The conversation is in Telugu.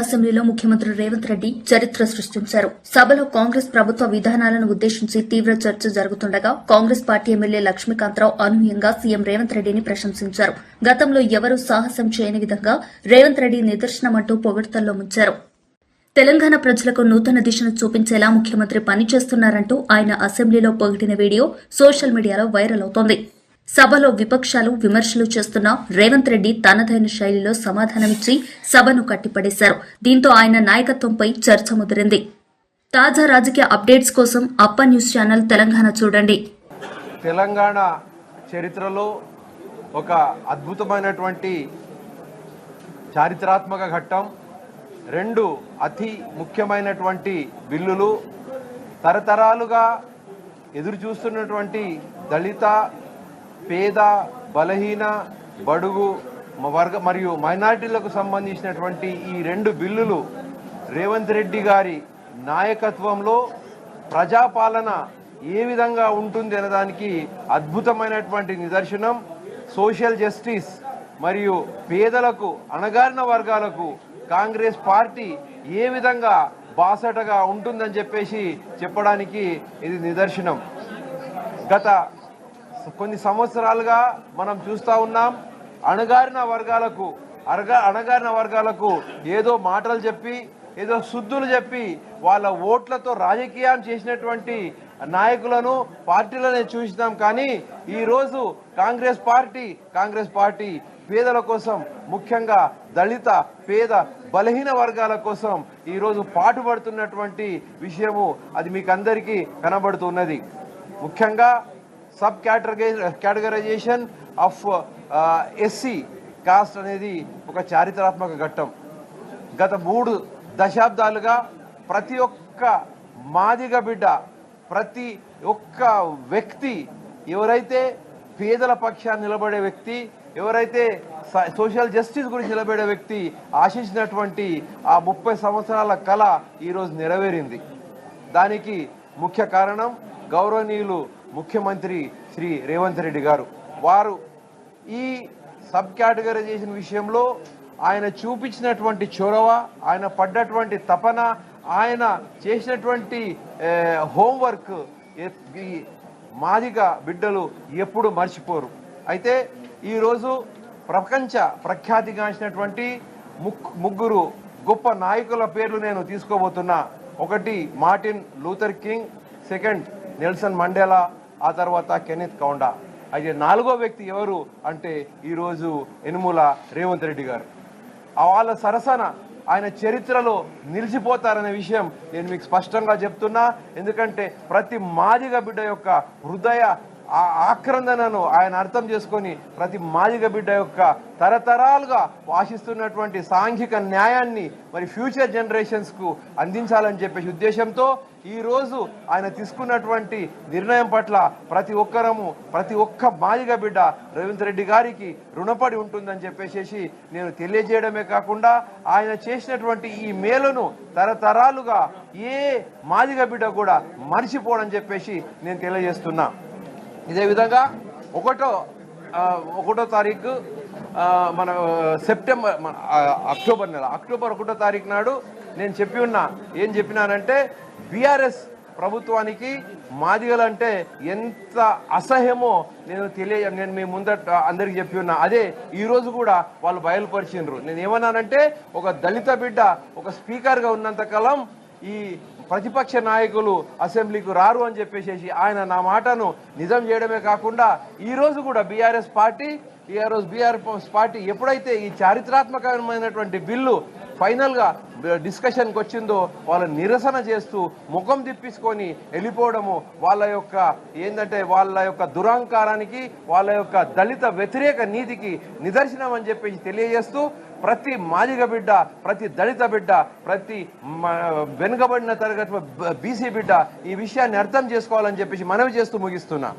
అసెంబ్లీలో ముఖ్యమంత్రి రేవంత్ రెడ్డి చరిత్ర సృష్టించారు. సభలో కాంగ్రెస్ ప్రభుత్వ విధానాలను ఉద్దేశించి తీవ్ర చర్చ జరుగుతుండగా కాంగ్రెస్ పార్టీ ఎమ్మెల్యే లక్ష్మీకాంతరావు అనూహ్యంగా సీఎం రేవంత్ రెడ్డిని ప్రశంసించారు. గతంలో ఎవరూ సాహసం చేయని విధంగా రేవంత్ రెడ్డి నిదర్శనమంటూ పొగడ్తల్లో ముంచారు. తెలంగాణ ప్రజలకు నూతన దిశను చూపించేలా ముఖ్యమంత్రి పనిచేస్తున్నారంటూ ఆయన అసెంబ్లీలో పొగిడిన వీడియో సోషల్ మీడియాలో వైరల్ అవుతోంది. సభలో విపక్షాలు విమర్శలు చేస్తున్న రేవంత్ రెడ్డి తనదైన శైలిలో సమాధానమిచ్చి సభను కట్టిపడేశారు. దీంతో ఆయన నాయకత్వంపై చర్చ ముదిరింది. తాజా రాజకీయ అప్డేట్స్ కోసం అప్ప న్యూస్ ఛానల్ తెలంగాణ చూడండి. తెలంగాణ చరిత్రలో ఒక అద్భుతమైనటువంటి చారిత్రాత్మక ఘట్టం రెండు అతి ముఖ్యమైనటువంటి బిల్లులు తరతరాలుగా ఎదురు చూస్తున్నటువంటి దళిత పేద బలహీన బడుగు వర్గ మరియు మైనార్టీలకు సంబంధించినటువంటి ఈ రెండు బిల్లులు రేవంత్ రెడ్డి గారి నాయకత్వంలో ప్రజాపాలన ఏ విధంగా ఉంటుంది అనేదానికి అద్భుతమైనటువంటి నిదర్శనం. సోషల్ జస్టిస్ మరియు పేదలకు అణగారిన వర్గాలకు కాంగ్రెస్ పార్టీ ఏ విధంగా బాసటగా ఉంటుందని చెప్పేసి చెప్పడానికి ఇది నిదర్శనం. గత కొన్ని సంవత్సరాలుగా మనం చూస్తూ ఉన్నాం అణగారిన వర్గాలకు అరగా అణగారిన వర్గాలకు ఏదో మాటలు చెప్పి ఏదో శుద్ధులు చెప్పి వాళ్ళ ఓట్లతో రాజకీయం చేసినటువంటి నాయకులను పార్టీలనే చూసినాం. కానీ ఈరోజు కాంగ్రెస్ పార్టీ కాంగ్రెస్ పార్టీ పేదల కోసం ముఖ్యంగా దళిత పేద బలహీన వర్గాల కోసం ఈరోజు పాటుపడుతున్నటువంటి విషయము అది మీకు అందరికీ కనబడుతున్నది. ముఖ్యంగా sub category categorisation of SC caste అనేది ఒక చారిత్రాత్మక ఘట్టం. గత మూడు దశాబ్దాలుగా ప్రతి ఒక్క మాదిగ బిడ్డ ప్రతి ఒక్క వ్యక్తి ఎవరైతే పేదల పక్షాన్ని నిలబడే వ్యక్తి ఎవరైతే స- సోషల్ జస్టిస్ గురించి నిలబడే వ్యక్తి ఆశించినటువంటి ఆ ముప్పై సంవత్సరాల కళ ఈరోజు నెరవేరింది. దానికి ముఖ్య కారణం గౌరవనీయులు ముఖ్యమంత్రి శ్రీ రేవంత్ రెడ్డి గారు. వారు ఈ సబ్ కేటగరైజేషన్ విషయంలో ఆయన చూపించినటువంటి చొరవ ఆయన పడ్డటువంటి తపన ఆయన చేసినటువంటి హోంవర్క్ ఈ మాదిగ బిడ్డలు ఎప్పుడు మర్చిపోరు. అయితే ఈరోజు ప్రపంచ ప్రఖ్యాతిగాంచినటువంటి ముక్ ముగ్గురు గొప్ప నాయకుల పేర్లు నేను తీసుకోబోతున్నా. ఒకటి Martin Luther King second Nelson Mandela ఆ తర్వాత కెనెత్ కౌండా. అయితే నాలుగో వ్యక్తి ఎవరు అంటే ఈరోజు ఎనుముల రేవంత్ రెడ్డి గారు. ఆ వాళ్ళ సరసన ఆయన చరిత్రలో నిలిచిపోతారనే విషయం నేను మీకు స్పష్టంగా చెప్తున్నా. ఎందుకంటే ప్రతి మాదిగ బిడ్డ యొక్క హృదయ ఆ ఆక్రందనను ఆయన అర్థం చేసుకొని ప్రతి మాదిగ బిడ్డ యొక్క తరతరాలుగా వాసిస్తున్నటువంటి సాంఘిక న్యాయాన్ని మరి ఫ్యూచర్ జనరేషన్స్కు అందించాలని చెప్పేసి ఉద్దేశంతో ఈరోజు ఆయన తీసుకున్నటువంటి నిర్ణయం పట్ల ప్రతి ఒక్కరము ప్రతి ఒక్క మాదిగ బిడ్డ రవీంద్ర రెడ్డి గారికి రుణపడి ఉంటుందని చెప్పేసి నేను తెలియజేయడమే కాకుండా ఆయన చేసినటువంటి ఈ మేలును తరతరాలుగా ఏ మాదిగ బిడ్డ కూడా మర్చిపోవడం చెప్పేసి నేను తెలియజేస్తున్నా. ఇదే విధంగా ఒకటో ఒకటో తారీఖు మన సెప్టెంబర్ మన, అక్టోబర్ నెల. అక్టోబర్ ఒకటో తారీఖు నాడు నేను చెప్పి ఉన్నా. ఏం చెప్పినానంటే బీఆర్ఎస్ ప్రభుత్వానికి మాదిగలంటే ఎంత అసహ్యమో నేను తెలియ నేను మీ ముందట అందరికి చెప్పి ఉన్నా. అదే ఈరోజు కూడా వాళ్ళు బయలుపరిచిండ్రు. నేను ఏమన్నానంటే ఒక దళిత బిడ్డ ఒక స్పీకర్గా ఉన్నంత కాలం ఈ ప్రతిపక్ష నాయకులు అసెంబ్లీకి రారు అని చెప్పేసి ఆయన నా మాటను నిజం చేయడమే కాకుండా ఈరోజు కూడా బీఆర్ఎస్ పార్టీ ఈ రోజు బీఆర్ఎస్ పార్టీ ఎప్పుడైతే ఈ చారిత్రాత్మకమైనటువంటి బిల్లు ఫైనల్గా డిస్కషన్కి వచ్చిందో వాళ్ళ నిరసన చేస్తూ ముఖం తిప్పించుకొని వెళ్ళిపోవడము వాళ్ళ యొక్క ఏంటంటే వాళ్ళ యొక్క దురహంకారానికి వాళ్ళ యొక్క దళిత వ్యతిరేక నీతికి నిదర్శనం అని చెప్పేసి తెలియజేస్తూ ప్రతి మాదిగ బిడ్డ ప్రతి దళిత బిడ్డ ప్రతి వెనుకబడిన తరగతి బీసీ బిడ్డ ఈ విషయాన్ని అర్థం చేసుకోవాలని చెప్పేసి మనవి చేస్తూ ముగిస్తున్నా.